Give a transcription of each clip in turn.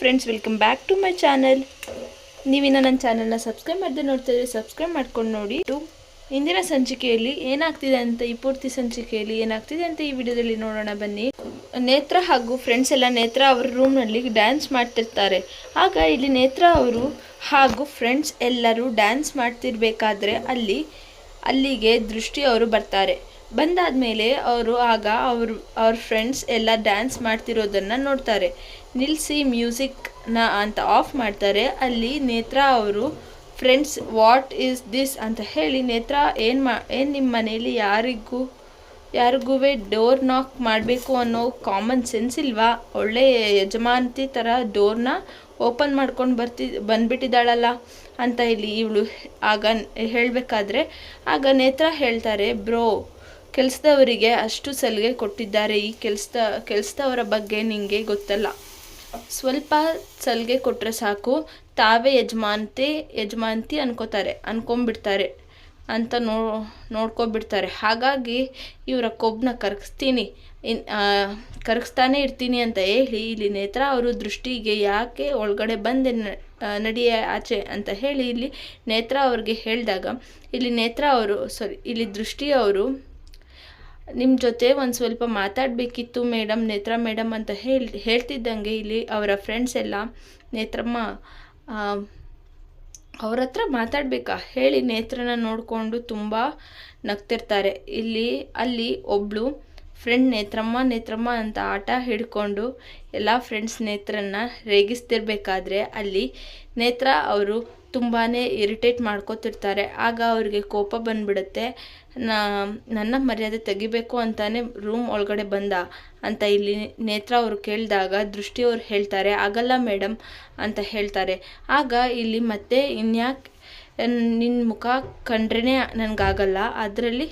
Friends welcome back to my channel ನೀವಿನ್ನ ನನ್ನ ಚಾನಲ್ನ subscribe ಮಾಡದೆ ನೋಡ್ತಿದ್ರೆ ಸಬ್ಸ್ಕ್ರೈಬ್ ಮಾಡ್ಕೊಂಡು ನೋಡಿ. ಇಂದಿನ ಸಂಚಿಕೆಯಲ್ಲಿ ಏನಾಗ್ತಿದೆ ಅಂತ, ಈ ಪೂರ್ತಿ ಸಂಚಿಕೆಯಲ್ಲಿ ಏನಾಗ್ತಿದೆ ಅಂತ ಈ ವಿಡಿಯೋದಲ್ಲಿ ನೋಡೋಣ ಬನ್ನಿ. ನೇತ್ರ ಹಾಗೂ ಫ್ರೆಂಡ್ಸ್ ಎಲ್ಲ ನೇತ್ರ ಅವರ ರೂಮ್ನಲ್ಲಿ ಡ್ಯಾನ್ಸ್ ಮಾಡ್ತಿರ್ತಾರೆ. ಆಗ ಇಲ್ಲಿ ನೇತ್ರ ಅವರು ಹಾಗೂ ಫ್ರೆಂಡ್ಸ್ ಎಲ್ಲರೂ ಡ್ಯಾನ್ಸ್ ಮಾಡ್ತಿರ್ಬೇಕಾದ್ರೆ ಅಲ್ಲಿ, ಅಲ್ಲಿಗೆ ದೃಷ್ಟಿ ಅವರು ಬರ್ತಾರೆ. ಬಂದಾದ್ಮೇಲೆ ಅವರು ಆಗ ಅವರು, ಅವ್ರ ಫ್ರೆಂಡ್ಸ್ ಎಲ್ಲ ಡ್ಯಾನ್ಸ್ ಮಾಡ್ತಿರೋದನ್ನ ನೋಡ್ತಾರೆ. ನಿಲ್ಲಿಸಿ ಮ್ಯೂಸಿಕ್ನ ಅಂತ ಆಫ್ ಮಾಡ್ತಾರೆ. ಅಲ್ಲಿ ನೇತ್ರ ಅವರು ಫ್ರೆಂಡ್ಸ್ ವಾಟ್ ಈಸ್ ದಿಸ್ ಅಂತ ಹೇಳಿ ನೇತ್ರ ಏನು ಮಾ, ಏನು ನಿಮ್ಮ ಮನೇಲಿ ಯಾರಿಗೂ ಯಾರಿಗೂ ಡೋರ್ ನಾಕ್ ಮಾಡಬೇಕು ಅನ್ನೋ ಕಾಮನ್ ಸೆನ್ಸ್ ಇಲ್ವಾ? ಒಳ್ಳೆ ಯಜಮಾನತಿ ಥರ ಡೋರ್ನ ಓಪನ್ ಮಾಡ್ಕೊಂಡು ಬರ್ತಿ, ಬಂದ್ಬಿಟ್ಟಿದ್ದಾಳಲ್ಲ ಅಂತ ಇಲ್ಲಿ ಇವಳು ಆಗ ಹೇಳಬೇಕಾದ್ರೆ, ಆಗ ನೇತ್ರ ಹೇಳ್ತಾರೆ ಬ್ರೋ ಕೆಲಸದವರಿಗೆ ಅಷ್ಟು ಸಲಿಗೆ ಕೊಟ್ಟಿದ್ದಾರೆ. ಈ ಕೆಲಸದ, ಕೆಲಸದವರ ಬಗ್ಗೆ ನಿಮಗೆ ಗೊತ್ತಲ್ಲ. ಸ್ವಲ್ಪ ಸಲಿಗೆ ಕೊಟ್ಟರೆ ಸಾಕು. ತಾವೇ ಯಜಮಾನ್ತಿ, ಯಜಮಾನತಿ ಅನ್ಕೋತಾರೆ ಅನ್ಕೊಂಬಿಡ್ತಾರೆ ಅಂತ ನೋ, ನೋಡ್ಕೊಬಿಡ್ತಾರೆ. ಹಾಗಾಗಿ ಇವರ ಕೊಬ್ಬನ್ನ ಕರಗಿಸ್ತೀನಿ ಇನ್ ಕರಗಿಸ್ತಾನೆ ಇರ್ತೀನಿ ಅಂತ ಹೇಳಿ ಇಲ್ಲಿ ನೇತ್ರ ಅವರು ದೃಷ್ಟಿಗೆ ಯಾಕೆ ಒಳಗಡೆ ಬಂದೆ ನಡಿಯ ಆಚೆ ಅಂತ ಹೇಳಿ ಇಲ್ಲಿ ನೇತ್ರ ಅವ್ರಿಗೆ ಹೇಳಿದಾಗ, ಇಲ್ಲಿ ನೇತ್ರ ಅವರು ಸಾರಿ ಇಲ್ಲಿ ದೃಷ್ಟಿ ಅವರು ನಿಮ್ಮ ಜೊತೆ ಒಂದು ಸ್ವಲ್ಪ ಮಾತಾಡಬೇಕಿತ್ತು ಮೇಡಮ್, ನೇತ್ರ ಮೇಡಮ್ ಅಂತ ಹೇಳಿ, ಹೇಳ್ತಿದ್ದಂಗೆ ಇಲ್ಲಿ ಅವರ ಫ್ರೆಂಡ್ಸ್ ಎಲ್ಲ. ನೇತ್ರಮ್ಮ ಅವ್ರ ಹತ್ರ ಮಾತಾಡಬೇಕಾ? ಹೇಳಿ ನೇತ್ರನ ನೋಡಿಕೊಂಡು ತುಂಬ ನಗ್ತಿರ್ತಾರೆ. ಇಲ್ಲಿ, ಅಲ್ಲಿ ಒಬ್ಬಳು ಫ್ರೆಂಡ್ ನೇತ್ರಮ್ಮ ನೇತ್ರಮ್ಮ ಅಂತ ಆಟ ಹಿಡ್ಕೊಂಡು ಎಲ್ಲ ಫ್ರೆಂಡ್ಸ್ ನೇತ್ರನ್ನ ರೇಗಿಸ್ತಿರ್ಬೇಕಾದ್ರೆ ಅಲ್ಲಿ ನೇತ್ರ ಅವರು ತುಂಬಾ ಇರಿಟೇಟ್ ಮಾಡ್ಕೋತಿರ್ತಾರೆ. ಆಗ ಅವ್ರಿಗೆ ಕೋಪ ಬಂದ್ಬಿಡುತ್ತೆ. ನನ್ನ ಮರ್ಯಾದೆ ತೆಗಿಬೇಕು ಅಂತಾನೆ ರೂಮ್ ಒಳಗಡೆ ಬಂದ ಅಂತ ಇಲ್ಲಿ ನೇತ್ರ ಅವರು ಕೇಳಿದಾಗ ದೃಷ್ಟಿ ಅವ್ರು ಹೇಳ್ತಾರೆ. ಆಗಲ್ಲ ಮೇಡಮ್ ಅಂತ ಹೇಳ್ತಾರೆ. ಆಗ ಇಲ್ಲಿ ಮತ್ತೆ ಇನ್ಯಾಕೆ ನಿನ್ನ ಮುಖ ಕಂಡ್ರೇ ನನಗಾಗಲ್ಲ. ಅದರಲ್ಲಿ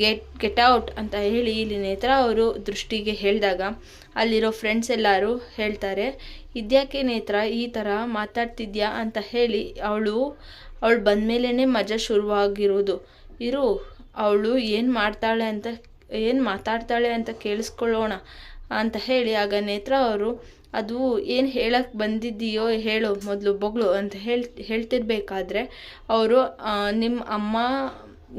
ಗೆಟ್ ಗೆಟ್ ಔಟ್ ಅಂತ ಹೇಳಿ ಇಲ್ಲಿ ನೇತ್ರ ಅವರು ದೃಷ್ಟಿಗೆ ಹೇಳಿದಾಗ ಅಲ್ಲಿರೋ ಫ್ರೆಂಡ್ಸ್ ಎಲ್ಲರೂ ಹೇಳ್ತಾರೆ, ಇದ್ಯಾಕೆ ನೇತ್ರ ಈ ಥರ ಮಾತಾಡ್ತಿದ್ಯಾ ಅಂತ ಹೇಳಿ ಅವಳು ಅವಳು ಬಂದಮೇಲೇ ಮಜಾ ಶುರುವಾಗಿರೋದು. ಇರು, ಅವಳು ಏನು ಮಾಡ್ತಾಳೆ ಅಂತ, ಏನು ಮಾತಾಡ್ತಾಳೆ ಅಂತ ಕೇಳಿಸ್ಕೊಳ್ಳೋಣ ಅಂತ ಹೇಳಿ ಆಗ ನೇತ್ರ ಅವರು, ಅದು ಏನು ಹೇಳಕ್ಕೆ ಬಂದಿದ್ದೀಯೋ ಹೇಳು ಮೊದಲು ಬೊಗಳು ಅಂತ ಹೇಳಿ, ಹೇಳ್ತಿರ್ಬೇಕಾದ್ರೆ, ಅವರು ನಿಮ್ಮ ಅಮ್ಮ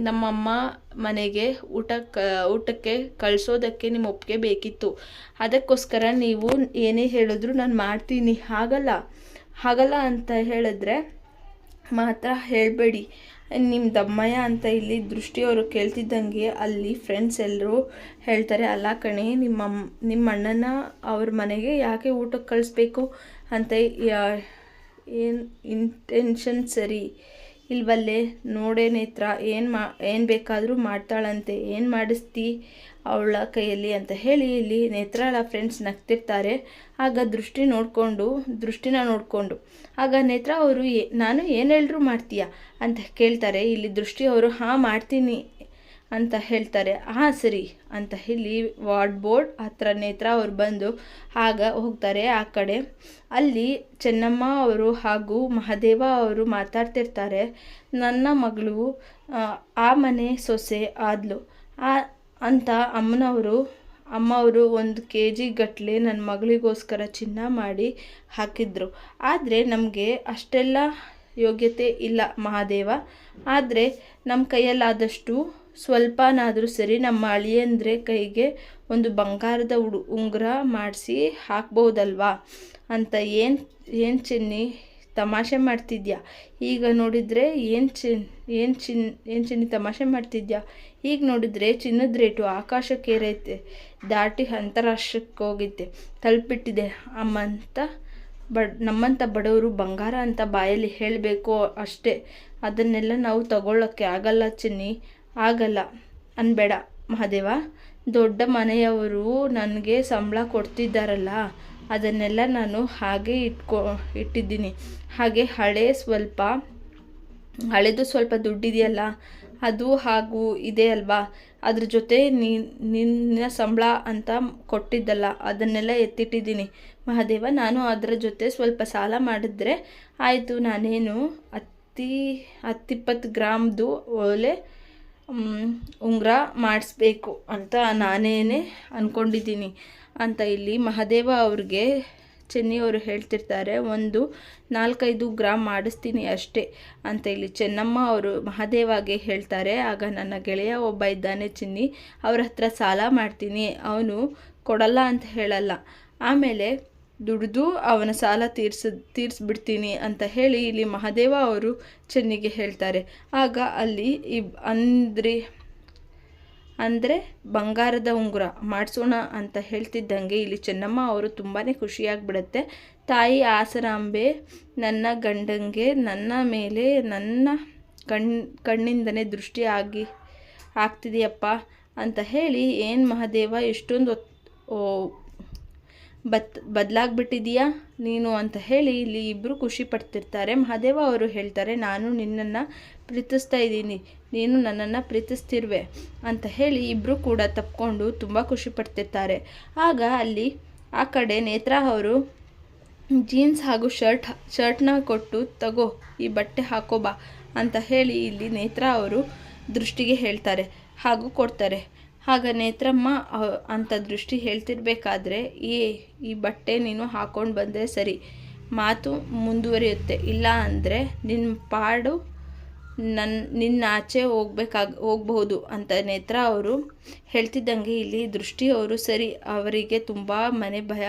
ನಮ್ಮಮ್ಮ ಮನೆಗೆ ಊಟಕ್ಕೆ ಊಟಕ್ಕೆ ಕಳಿಸೋದಕ್ಕೆ ನಿಮ್ಮ ಒಪ್ಪಿಗೆ ಬೇಕಿತ್ತು. ಅದಕ್ಕೋಸ್ಕರ ನೀವು ಏನೇ ಹೇಳಿದ್ರು ನಾನು ಮಾಡ್ತೀನಿ. ಹಾಗಲ್ಲ. ಹಾಗಲ್ಲ ಅಂತ ಹೇಳಿದ್ರೆ ಮಾತ್ರ ಹೇಳಬೇಡಿ. ನಿಮ್ಮ ದಮ್ಮಯ್ಯ ಅಂತ ಇಲ್ಲಿ ದೃಷ್ಟಿಯವರು ಕೇಳ್ತಿದ್ದಂಗೆ ಅಲ್ಲಿ ಫ್ರೆಂಡ್ಸ್ ಎಲ್ಲರೂ ಹೇಳ್ತಾರೆ, ಅಲ್ಲ ಕಣೆ, ನಿಮ್ಮ ನಿಮ್ಮ ಅಣ್ಣನ ಅವ್ರ ಮನೆಗೆ ಯಾಕೆ ಊಟಕ್ಕೆ ಕಳಿಸ್ಬೇಕು? ಅಂತ ಏನು ಇಂಟೆನ್ಷನ್ ಸರಿ. ಇಲ್ವಲ್ಲೇ ನೋಡೇ ನೇತ್ರ, ಏನು ಮಾ, ಏನು ಬೇಕಾದರೂ ಮಾಡ್ತಾಳಂತೆ, ಏನು ಮಾಡಿಸ್ತಿ ಅವಳ ಕೈಯಲ್ಲಿ ಅಂತ ಹೇಳಿ ಇಲ್ಲಿ ನೇತ್ರಾಳ ಫ್ರೆಂಡ್ಸ್ ನಗ್ತಿರ್ತಾರೆ. ಆಗ ದೃಷ್ಟಿ ನೋಡಿಕೊಂಡು, ದೃಷ್ಟಿನ ನೋಡಿಕೊಂಡು, ಆಗ ನೇತ್ರ ಅವರು ನಾನು ಏನು ಹೇಳಿದ್ರು ಮಾಡ್ತೀಯಾ ಅಂತ ಕೇಳ್ತಾರೆ. ಇಲ್ಲಿ ದೃಷ್ಟಿ ಅವರು, ಹಾಂ, ಮಾಡ್ತೀನಿ. ಅಂತ ಹೇಳ್ತಾರೆ. ಹಾಂ ಸರಿ ಅಂತ ಹೇಳಿ ವಾರ್ಡ್ ಬೋರ್ಡ್ ಹತ್ರ ನೇತ್ರ ಅವ್ರು ಬಂದು ಆಗ ಹೋಗ್ತಾರೆ ಆ ಕಡೆ. ಅಲ್ಲಿ ಚೆನ್ನಮ್ಮ ಅವರು ಹಾಗೂ ಮಹಾದೇವ ಅವರು ಮಾತಾಡ್ತಿರ್ತಾರೆ. ನನ್ನ ಮಗಳು ಆ, ಮನೆ ಸೊಸೆ ಆದ್ಲು. ಆ ಅಂತ ಅಮ್ಮನವರು ಅಮ್ಮವರು ಒಂದು ಕೆ ಜಿ ಗಟ್ಟಲೆ ನನ್ನ ಮಗಳಿಗೋಸ್ಕರ ಚಿನ್ನ ಮಾಡಿ ಹಾಕಿದ್ರು. ಆದರೆ ನಮಗೆ ಅಷ್ಟೆಲ್ಲ ಯೋಗ್ಯತೆ ಇಲ್ಲ ಮಹಾದೇವ. ಆದರೆ ನಮ್ಮ ಕೈಯಲ್ಲಾದಷ್ಟು ಸ್ವಲ್ಪನಾದರೂ ಸರಿ ನಮ್ಮ ಅಳಿಯಂದ್ರೆ ಕೈಗೆ ಒಂದು ಬಂಗಾರದ ಉಡು ಉಂಗುರ ಮಾಡಿಸಿ ಹಾಕ್ಬೋದಲ್ವಾ? ಅಂತ ಏನು ಏನು ಚಿನ್ನಿ, ತಮಾಷೆ ಮಾಡ್ತಿದ್ಯಾ? ಈಗ ನೋಡಿದರೆ ಏನು ಚಿನ್ ಏನು ಚಿನ್ ಏನು ಚಿನ್ನಿ ತಮಾಷೆ ಮಾಡ್ತಿದ್ಯಾ? ಈಗ ನೋಡಿದರೆ ಚಿನ್ನದ ರೇಟು ಆಕಾಶಕ್ಕೇರೈತೆ ದಾಟಿ ಅಂತಾರಾಷ್ಟ್ರಕ್ಕೆ ಹೋಗಿದ್ದೆ ತಲುಪಿಟ್ಟಿದೆ. ಅಮ್ಮಂತ ಬಡ್ ನಮ್ಮಂಥ ಬಡವರು ಬಂಗಾರ ಅಂತ ಬಾಯಲ್ಲಿ ಹೇಳಬೇಕು ಅಷ್ಟೇ. ಅದನ್ನೆಲ್ಲ ನಾವು ತಗೊಳ್ಳೋಕ್ಕೆ ಆಗಲ್ಲ ಚಿನ್ನಿ. ಆಗಲ್ಲ ಅನ್ಬೇಡ ಮಹಾದೇವ. ದೊಡ್ಡ ಮನೆಯವರು ನನಗೆ ಸಂಬಳ ಕೊಡ್ತಿದ್ದಾರಲ್ಲ, ಅದನ್ನೆಲ್ಲ ನಾನು ಹಾಗೆ ಇಟ್ಕೊ, ಇಟ್ಟಿದ್ದೀನಿ. ಹಾಗೆ ಹಳೆ ಸ್ವಲ್ಪ, ಹಳೆದು ಸ್ವಲ್ಪ ದುಡ್ಡಿದೆಯಲ್ಲ, ಅದು ಹಾಗೂ ಇದೆ ಅಲ್ವಾ? ಅದ್ರ ಜೊತೆ ನಿನ್ನ ಸಂಬಳ ಅಂತ ಕೊಟ್ಟಿದ್ದಲ್ಲ, ಅದನ್ನೆಲ್ಲ ಎತ್ತಿಟ್ಟಿದ್ದೀನಿ. ಮಹಾದೇವ, ನಾನು ಅದರ ಜೊತೆ ಸ್ವಲ್ಪ ಸಾಲ ಮಾಡಿದ್ರೆ ಆಯಿತು. ನಾನೇನು ಹತ್ತಿ, ಹತ್ತಿಪ್ಪತ್ತು ಗ್ರಾಮ್ದು ಒಲೆ ಉಂಗುರ ಮಾಡಿಸ್ಬೇಕು ಅಂತ ನಾನೇನೆ ಅಂದ್ಕೊಂಡಿದ್ದೀನಿ ಅಂತ ಇಲ್ಲಿ ಮಹಾದೇವ ಅವ್ರಿಗೆ ಚೆನ್ನಿಯವರು ಹೇಳ್ತಿರ್ತಾರೆ, ಒಂದು ನಾಲ್ಕೈದು ಗ್ರಾಮ್ ಮಾಡಿಸ್ತೀನಿ ಅಷ್ಟೇ ಅಂತ ಇಲ್ಲಿ ಚೆನ್ನಮ್ಮ ಅವರು ಮಹಾದೇವಾಗೆ ಹೇಳ್ತಾರೆ. ಆಗ ನನ್ನ ಗೆಳೆಯ ಒಬ್ಬ ಇದ್ದಾನೆ ಚಿನ್ನಿ, ಅವ್ರ ಹತ್ರ ಸಾಲ ಮಾಡ್ತೀನಿ, ಅವನು ಕೊಡಲ್ಲ ಅಂತ ಹೇಳಲ್ಲ. ಆಮೇಲೆ ದುಡಿದು ಅವನ ಸಾಲ ತೀರ್ಸ, ತೀರಿಸ್ಬಿಡ್ತೀನಿ ಅಂತ ಹೇಳಿ ಇಲ್ಲಿ ಮಹಾದೇವ ಅವರು ಚೆನ್ನಿಗೆ ಹೇಳ್ತಾರೆ. ಆಗ ಅಲ್ಲಿ ಇಬ್, ಅಂದ್ರಿ, ಅಂದರೆ ಬಂಗಾರದ ಉಂಗುರ ಮಾಡಿಸೋಣ ಅಂತ ಹೇಳ್ತಿದ್ದಂಗೆ ಇಲ್ಲಿ ಚೆನ್ನಮ್ಮ ಅವರು ತುಂಬಾ ಖುಷಿಯಾಗಿಬಿಡುತ್ತೆ. ತಾಯಿ ಆಸರಾಂಬೆ, ನನ್ನ ಗಂಡಂಗೆ, ನನ್ನ ಮೇಲೆ ನನ್ನ ಕಣ್, ಕಣ್ಣಿಂದನೇ ದೃಷ್ಟಿ ಆಗಿ, ಆಗ್ತಿದೆಯಪ್ಪ ಅಂತ ಹೇಳಿ ಏನು ಮಹಾದೇವ, ಇಷ್ಟೊಂದು ಬತ್ ಬದಲಾಗ್ಬಿಟ್ಟಿದೀಯಾ ನೀನು ಅಂತ ಹೇಳಿ ಇಲ್ಲಿ ಇಬ್ಬರು ಖುಷಿ ಪಡ್ತಿರ್ತಾರೆ. ಮಹಾದೇವ ಅವರು ಹೇಳ್ತಾರೆ, ನಾನು ನಿನ್ನನ್ನು ಪ್ರೀತಿಸ್ತಾ ಇದ್ದೀನಿ. ನೀನು ನನ್ನನ್ನು ಪ್ರೀತಿಸ್ತಿರುವೆ ಅಂತ ಹೇಳಿ ಇಬ್ಬರು ಕೂಡ ತಪ್ಕೊಂಡು ತುಂಬ ಖುಷಿ ಪಡ್ತಿರ್ತಾರೆ. ಆಗ ಅಲ್ಲಿ ಆ ಕಡೆ ನೇತ್ರ ಅವರು, ಜೀನ್ಸ್ ಹಾಗೂ ಶರ್ಟ್, ಶರ್ಟ್ನ ಕೊಟ್ಟು ತಗೋ, ಈ ಬಟ್ಟೆ ಹಾಕೋಬಾ ಅಂತ ಹೇಳಿ ಇಲ್ಲಿ ನೇತ್ರ ಅವರು ದೃಷ್ಟಿಗೆ ಹೇಳ್ತಾರೆ ಹಾಗೂ ಕೊಡ್ತಾರೆ. ಆಗ ನೇತ್ರಮ್ಮ ಅಂತ ದೃಷ್ಟಿ ಹೇಳ್ತಿರ್ಬೇಕಾದ್ರೆ ಈ ಈ ಬಟ್ಟೆ ನೀನು ಹಾಕ್ಕೊಂಡು ಬಂದರೆ ಸರಿ, ಮಾತು ಮುಂದುವರಿಯುತ್ತೆ. ಇಲ್ಲ ಅಂದರೆ ನಿನ್ನ ಪಾಡು ನನ್ನ ನಿನ್ನ ಆಚೆ ಹೋಗ್ಬೇಕಾಗ, ಹೋಗ್ಬಹುದು ಅಂತ ನೇತ್ರ ಅವರು ಹೇಳ್ತಿದ್ದಂಗೆ ಇಲ್ಲಿ ದೃಷ್ಟಿ ಅವರು ಸರಿ, ಅವರಿಗೆ ತುಂಬ ಮನೆ ಭಯ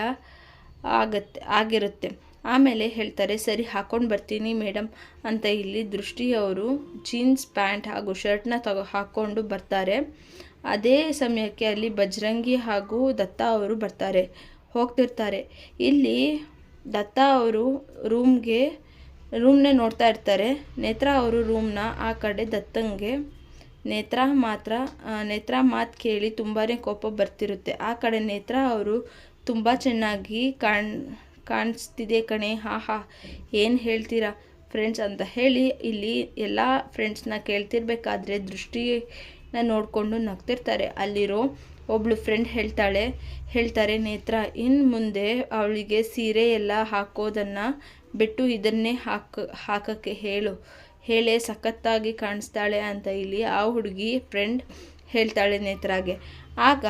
ಆಗತ್ತೆ, ಆಗಿರುತ್ತೆ. ಆಮೇಲೆ ಹೇಳ್ತಾರೆ, ಸರಿ, ಹಾಕೊಂಡು ಬರ್ತೀನಿ ಮೇಡಮ್ ಅಂತ ಇಲ್ಲಿ ದೃಷ್ಟಿಯವರು ಜೀನ್ಸ್ ಪ್ಯಾಂಟ್ ಹಾಗೂ ಶರ್ಟ್ನ ತಗೋ ಹಾಕ್ಕೊಂಡು ಬರ್ತಾರೆ. ಅದೇ ಸಮಯಕ್ಕೆ ಅಲ್ಲಿ ಬಜರಂಗಿ ಹಾಗೂ ದತ್ತ ಅವರು ಬರ್ತಾರೆ, ಹೋಗ್ತಿರ್ತಾರೆ. ಇಲ್ಲಿ ದತ್ತ ಅವರು ರೂಮ್ಗೆ, ರೂಮ್ನೇ ನೋಡ್ತಾ ಇರ್ತಾರೆ. ನೇತ್ರ ಅವರು ರೂಮ್ನ ಆ ಕಡೆ ದತ್ತಂಗೆ ನೇತ್ರ ಮಾತ್ರ ನೇತ್ರ ಮಾತು ಕೇಳಿ ತುಂಬಾ ಕೋಪ ಬರ್ತಿರುತ್ತೆ. ಆ ಕಡೆ ನೇತ್ರ ಅವರು ತುಂಬ ಚೆನ್ನಾಗಿ ಕಾಣ್, ಕಾಣಿಸ್ತಿದೆ ಕಣೆ, ಹಾ ಹಾ, ಏನು ಹೇಳ್ತೀರಾ ಫ್ರೆಂಡ್ಸ್ ಅಂತ ಹೇಳಿ ಇಲ್ಲಿ ಎಲ್ಲ ಫ್ರೆಂಡ್ಸ್ನ ಕೇಳ್ತಿರ್ಬೇಕಾದ್ರೆ ದೃಷ್ಟಿ ನೋಡಿಕೊಂಡು ನಗ್ತಿರ್ತಾರೆ. ಅಲ್ಲಿರೋ ಒಬ್ಳು ಫ್ರೆಂಡ್ ಹೇಳ್ತಾಳೆ, ಹೇಳ್ತಾರೆ ನೇತ್ರ ಇನ್ನು ಮುಂದೆ ಅವಳಿಗೆ ಸೀರೆ ಎಲ್ಲ ಹಾಕೋದನ್ನು ಬಿಟ್ಟು ಇದನ್ನೇ ಹಾಕ, ಹಾಕೋಕ್ಕೆ ಹೇಳು. ಹೇಳೇ, ಸಖತ್ತಾಗಿ ಕಾಣಿಸ್ತಾಳೆ ಅಂತ ಇಲ್ಲಿ ಆ ಹುಡುಗಿ ಫ್ರೆಂಡ್ ಹೇಳ್ತಾಳೆ ನೇತ್ರಾಗೆ. ಆಗ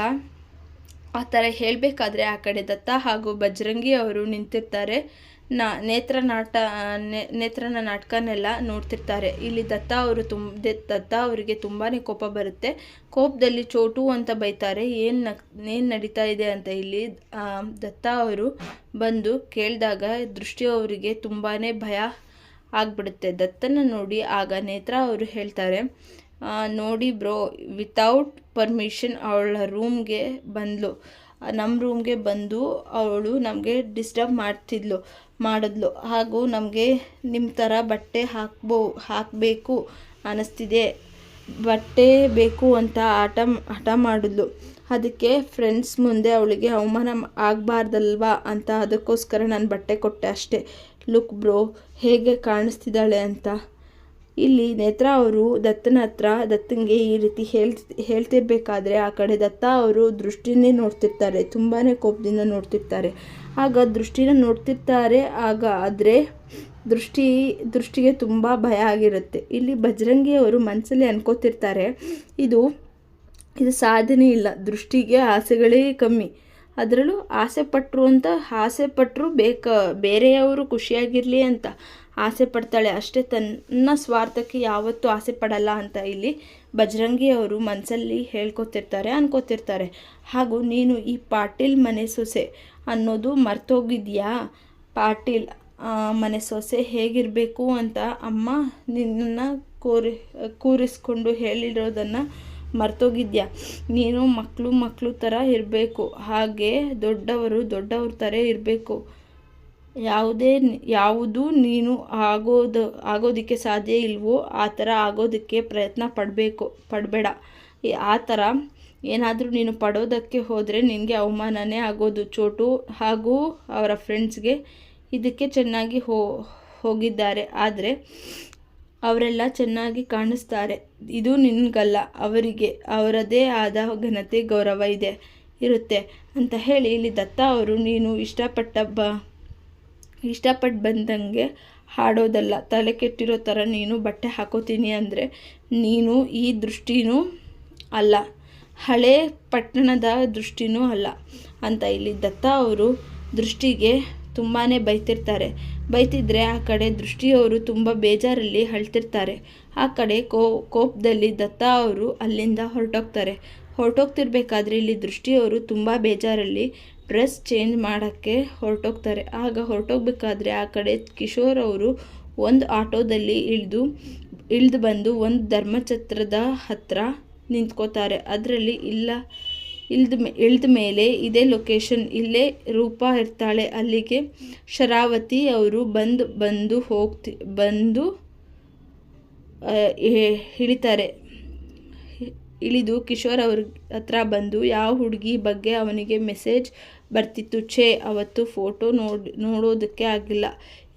ಆ ಥರ ಹೇಳಬೇಕಾದ್ರೆ ಆ ಕಡೆ ದತ್ತ ಹಾಗೂ ಬಜರಂಗಿ ಅವರು ನಿಂತಿರ್ತಾರೆ. ನಾ, ನೇತ್ರ ನಾಟ ನೇತ್ರನ ನಾಟಕನೆಲ್ಲ ನೋಡ್ತಿರ್ತಾರೆ. ಇಲ್ಲಿ ದತ್ತ ಅವರು ತುಂಬ ದತ್ತ ಅವರಿಗೆ ತುಂಬಾ ಕೋಪ ಬರುತ್ತೆ. ಕೋಪದಲ್ಲಿ ಚೋಟು ಅಂತ ಬೈತಾರೆ. ಏನು ಏನು ನಡೀತಾ ಇದೆ ಅಂತ ಇಲ್ಲಿ ದತ್ತ ಅವರು ಬಂದು ಕೇಳಿದಾಗ ದೃಷ್ಟಿ ಅವರಿಗೆ ತುಂಬಾ ಭಯ ಆಗಿಬಿಡುತ್ತೆ. ದತ್ತನ ನೋಡಿ ಆಗ ನೇತ್ರ ಅವರು ಹೇಳ್ತಾರೆ ನೋಡಿ ಬ್ರೋ ವಿತೌಟ್ ಪರ್ಮಿಷನ್ ಅವಳ ರೂಮ್ಗೆ ಬಂದಳು ನಮ್ಮ ರೂಮ್ಗೆ ಬಂದು ಅವಳು ನಮಗೆ ಡಿಸ್ಟರ್ಬ್ ಮಾಡ್ತಿದ್ಲು, ಮಾಡಿದ್ಲು. ಹಾಗೂ ನಮಗೆ ನಿಮ್ಮ ಥರ ಬಟ್ಟೆ ಹಾಕ್ಬೋ, ಹಾಕಬೇಕು ಅನ್ನಿಸ್ತಿದೆ ಬಟ್ಟೆ ಬೇಕು ಅಂತ ಆಟ, ಹಠ ಮಾಡಿದ್ಲು. ಅದಕ್ಕೆ ಫ್ರೆಂಡ್ಸ್ ಮುಂದೆ ಅವಳಿಗೆ ಅವಮಾನ ಆಗಬಾರ್ದಲ್ವಾ ಅಂತ ಅದಕ್ಕೋಸ್ಕರ ನಾನು ಬಟ್ಟೆ ಕೊಟ್ಟೆ ಅಷ್ಟೇ. ಲುಕ್ ಬ್ರೋ, ಹೇಗೆ ಕಾಣಿಸ್ತಿದ್ದಾಳೆ ಅಂತ ಇಲ್ಲಿ ನೇತ್ರ ಅವರು ದತ್ತನ ಹತ್ರ ದತ್ತನಿಗೆ ಈ ರೀತಿ ಹೇಳ್ತಿ ಹೇಳ್ತಿರ್ಬೇಕಾದ್ರೆ ಆ ಕಡೆ ದತ್ತ ಅವರು ದೃಷ್ಟಿನೇ ನೋಡ್ತಿರ್ತಾರೆ ತುಂಬಾ ಕೋಪದಿಂದ ನೋಡ್ತಿರ್ತಾರೆ. ಆಗ ದೃಷ್ಟಿನ ನೋಡ್ತಿರ್ತಾರೆ, ಆಗ ಆದರೆ ದೃಷ್ಟಿ, ದೃಷ್ಟಿಗೆ ತುಂಬ ಭಯ ಆಗಿರುತ್ತೆ. ಇಲ್ಲಿ ಬಜರಂಗಿಯವರು ಮನಸ್ಸಲ್ಲಿ ಅನ್ಕೋತಿರ್ತಾರೆ, ಇದು ಇದು ಸಾಧನೆ ಇಲ್ಲ, ದೃಷ್ಟಿಗೆ ಆಸೆಗಳೇ ಕಮ್ಮಿ. ಅದರಲ್ಲೂ ಆಸೆ ಪಟ್ಟರು ಅಂತ, ಆಸೆ ಪಟ್ಟರು ಬೇಕ, ಬೇರೆಯವರು ಖುಷಿಯಾಗಿರಲಿ ಅಂತ. ಆಸೆ ಪಡ್ತಾಳೆ. ಅಷ್ಟೇ ತನ್ನ ಸ್ವಾರ್ಥಕ್ಕೆ ಯಾವತ್ತೂ ಆಸೆ ಪಡಲ್ಲ ಅಂತ ಇಲ್ಲಿ ಬಜರಂಗಿ ಅವರು ಮನಸ್ಸಲ್ಲಿ ಹೇಳ್ಕೊತಿರ್ತಾರೆ, ಅನ್ಕೋತಿರ್ತಾರೆ. ಹಾಗೂ ನೀನು ಈ ಪಾಟೀಲ್ ಮನೆ ಸೊಸೆ ಅನ್ನೋದು ಮರ್ತೋಗಿದ್ಯಾ? ಪಾಟೀಲ್ ಮನೆ ಸೊಸೆ ಹೇಗಿರಬೇಕು ಅಂತ ಅಮ್ಮ ನಿನ್ನನ್ನು ಕೂರಿ, ಕೂರಿಸ್ಕೊಂಡು ಹೇಳಿರೋದನ್ನು ಮರ್ತೋಗಿದ್ಯಾ? ನೀನು ಮಕ್ಕಳು ಮಕ್ಕಳು ಥರ ಇರಬೇಕು. ಹಾಗೆ ದೊಡ್ಡವರು ದೊಡ್ಡವ್ರ ಥರ ಇರಬೇಕು. ಯಾವುದೇ ಯಾವುದು ನೀನು ಆಗೋದು, ಆಗೋದಕ್ಕೆ ಸಾಧ್ಯ ಇಲ್ವೋ ಆ ಥರ ಆಗೋದಕ್ಕೆ ಪ್ರಯತ್ನ ಪಡಬೇಕು, ಪಡಬೇಡ. ಆ ಥರ ಏನಾದರೂ ನೀನು ಪಡೋದಕ್ಕೆ ಹೋದರೆ ನಿನಗೆ ಅವಮಾನನೇ ಆಗೋದು. ಚೋಟು ಹಾಗೂ ಅವರ ಫ್ರೆಂಡ್ಸ್ಗೆ ಇದಕ್ಕೆ ಚೆನ್ನಾಗಿ ಹೋ, ಹೋಗಿದ್ದಾರೆ. ಆದರೆ ಅವರೆಲ್ಲ ಚೆನ್ನಾಗಿ ಕಾಣಿಸ್ತಾರೆ. ಇದು ನಿನಗಲ್ಲ, ಅವರಿಗೆ, ಅವರದೇ ಆದ ಘನತೆ, ಗೌರವ ಇದೆ, ಇರುತ್ತೆ ಅಂತ ಹೇಳಿ ಇಲ್ಲಿ ದತ್ತ ಅವರು ನೀನು ಇಷ್ಟಪಟ್ಟ ಬ ಇಷ್ಟಪಟ್ಟು ಬಂದಂಗೆ ಹಾಡೋದಲ್ಲ. ತಲೆ ಕೆಟ್ಟಿರೋ ಥರ ನೀನು ಬಟ್ಟೆ ಹಾಕೋತೀನಿ ಅಂದರೆ ನೀನು ಈ ದೃಷ್ಟಿನೂ ಅಲ್ಲ. ಹಳೆ ಪಟ್ಟಣದ ದೃಷ್ಟಿನೂ ಅಲ್ಲ ಅಂತ ಇಲ್ಲಿ ದತ್ತ ಅವರು ದೃಷ್ಟಿಗೆ ತುಂಬಾ ಬೈತಿರ್ತಾರೆ. ಬೈತಿದ್ರೆ ಆ ಕಡೆ ದೃಷ್ಟಿಯವರು ತುಂಬ ಬೇಜಾರಲ್ಲಿ ಅಳ್ತಿರ್ತಾರೆ. ಆ ಕಡೆ ಕೋಪದಲ್ಲಿ ದತ್ತ ಅವರು ಅಲ್ಲಿಂದ ಹೊರಟೋಗ್ತಾರೆ. ಹೊರಟೋಗ್ತಿರ್ಬೇಕಾದ್ರೆ ಇಲ್ಲಿ ದೃಷ್ಟಿಯವರು ತುಂಬ ಬೇಜಾರಲ್ಲಿ ಡ್ರೆಸ್ ಚೇಂಜ್ ಮಾಡೋಕ್ಕೆ ಹೊರಟೋಗ್ತಾರೆ. ಆಗ ಹೊರಟೋಗ್ಬೇಕಾದ್ರೆ ಆ ಕಡೆ ಕಿಶೋರ್ ಅವರು ಒಂದು ಆಟೋದಲ್ಲಿ ಇಳಿದು ಇಳಿದು ಬಂದು ಒಂದು ಧರ್ಮಛತ್ರದ ಹತ್ರ ನಿಂತ್ಕೋತಾರೆ. ಅದರಲ್ಲಿ ಇಲ್ಲ, ಇಳ್ದ ಇಳ್ದ ಮೇಲೆ ಇದೇ ಲೊಕೇಶನ್ ಇಲ್ಲೇ ರೂಪ ಇರ್ತಾಳೆ. ಅಲ್ಲಿಗೆ ಶರಾವತಿ ಅವರು ಬಂದು ಬಂದು ಹೋಗ್ತಿ, ಬಂದು ಇಳಿತಾರೆ. ಇಳಿದು ಕಿಶೋರ್ ಅವ್ರ ಹತ್ರ ಬಂದು, ಯಾವ ಹುಡುಗಿ ಬಗ್ಗೆ ಅವನಿಗೆ ಮೆಸೇಜ್ ಬರ್ತಿತ್ತು? ಛೇ, ಅವತ್ತು ಫೋಟೋ ನೋಡಿ, ನೋಡೋದಕ್ಕೆ ಆಗಿಲ್ಲ.